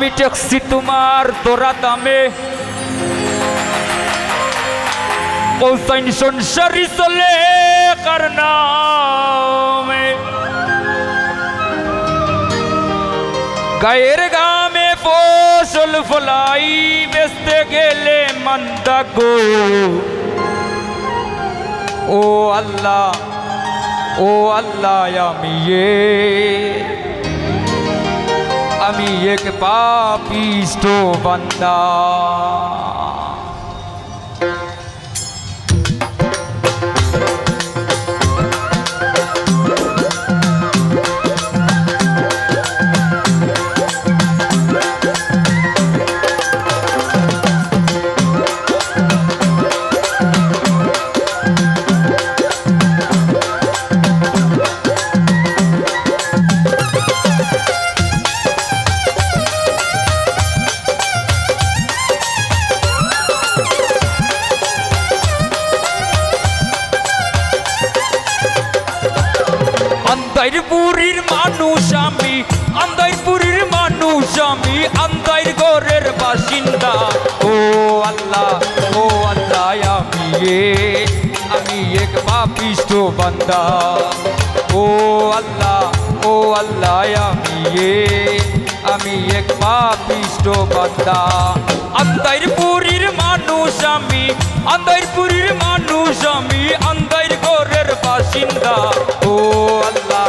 আমি ট্যাক্সি তোমার তোরা দামে পৌঁছাইন সংসারী চলে কার নামে। গায়ের গামে ফসল ফলাই, বেচতে গেলে মন্দা গো। ও আল্লাহ ও আল্লাহ, আমি আমি এক পাপিষ্ট বান্দা আন্দাইরপুরীর মানুষ আমি আন্দাইরপুরীর মানুষ আমি আন্দাইর ঘরের বাসিন্দা। ও আল্লাহ ও আল্লাহ, আমি আমি এক পাপিষ্ট বান্দা। ও আল্লাহ ও আল্লাহ, আমি আমি এক পাপিষ্ট বান্দা। আন্দাইরপুরীর মানুষ আমি আন্দাইরপুরীর মানুষ আমি আন্দাইর ঘরের বাসিন্দা। ও আল্লাহ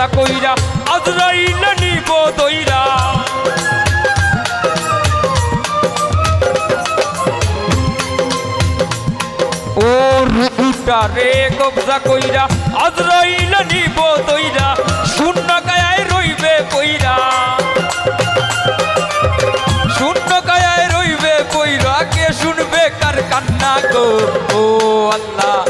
কবজা কইরা, আজরাইল নিব দইরা। ওর হুকুটা রে কবজা কইরা, আজরাইল নিব দইরা শূন্য গায় রইবে কইরা। শূন্য গায় রইবে কইরা, কে শুনবে কার কান্না গো? ও আল্লাহ।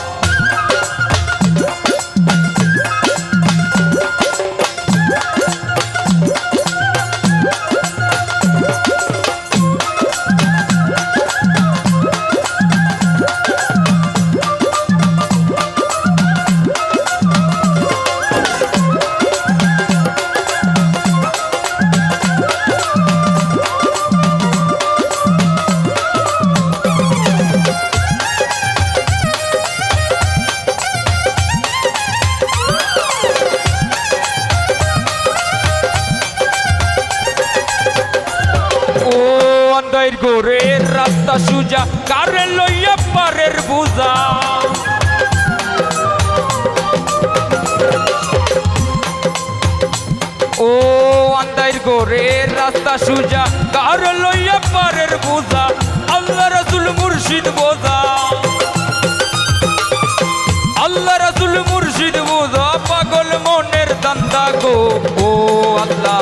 আন্দাইর গোরের রাস্তা সুজা, কারে লইয়া পারের বুঝা। ও আন্দাইর গোরের রাস্তা সুজা, কার লইয়া পারের বুঝা, আল্লাহ রসুল মুর্শিদ বোঝা। আল্লাহ রসুল মুর্শিদ বোঝা, পাগল মনের দান্দা গো। ও আল্লাহ।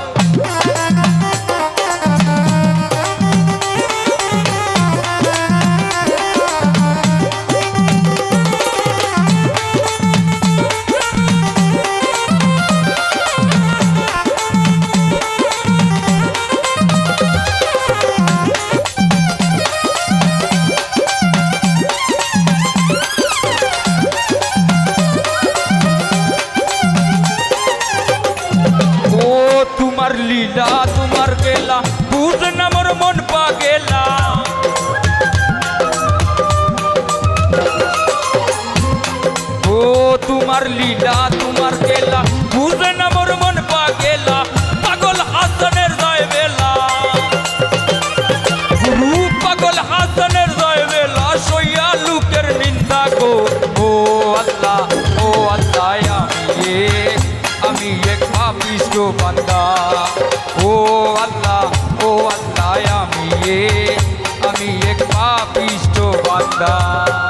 বান্দা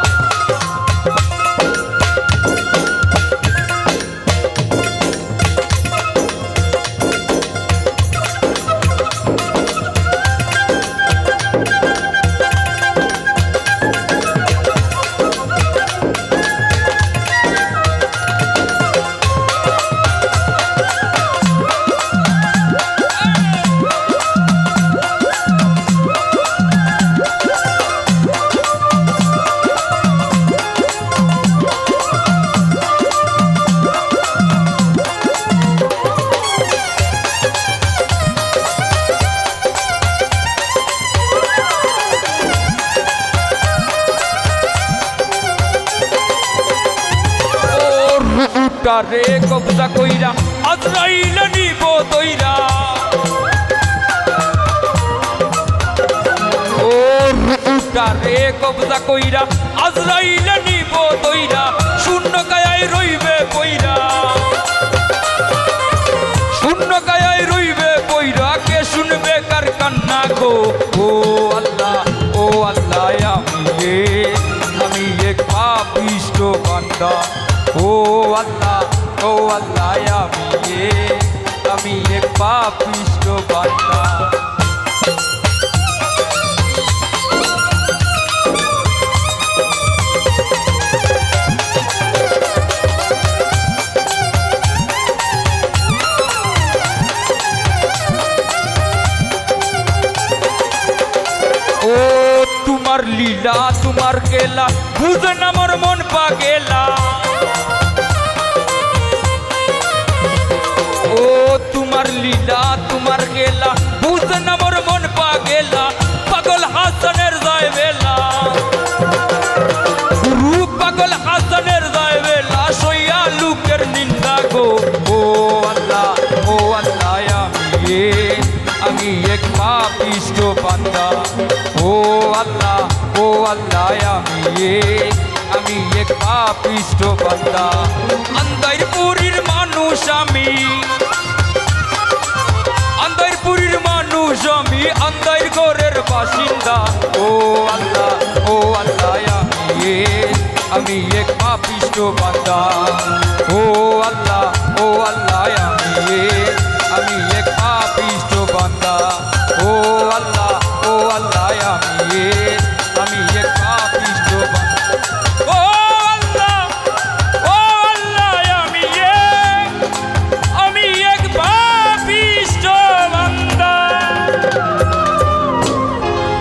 রূপটারে কবজা কইরা, আজরাইল নিব দইরা। ওর রূপটারে কবজা কইরা, আজরাইল নিব দইরা। শূন্য কায়ায় রইবে কইরা আল্লাহ, ও আল্লাহ আমি আমি এক পাপিষ্ট বান্দা। তোমার লীলা, তোমার খেলা বুঝে না মোর মন পাগেলা। ও তোমার লীলা, তোমার খেলা বুঝে না মোর মন পাগেলা, পাগল হাসানের যায় বেলা গুরু পাগল হাসানের যায় বেলা সইয়া লোকের নিন্দা গো। ও আল্লাহ ও আল্লাহ, আমি আমি এক পাপিষ্ট বান্দা। ও আল্লাহ ও আল্লাহ, আমি আমি এক পাপিষ্ট বান্দা। আন্দাইরপুরীর মানুষ আমি। আন্দাইরপুরীর মানুষ আমি আন্দাই ঘরের বাসিন্দা। ও আল্লাহ ও আল্লাহ আমি এক, আমি এক পাপিষ্ট বান্দা।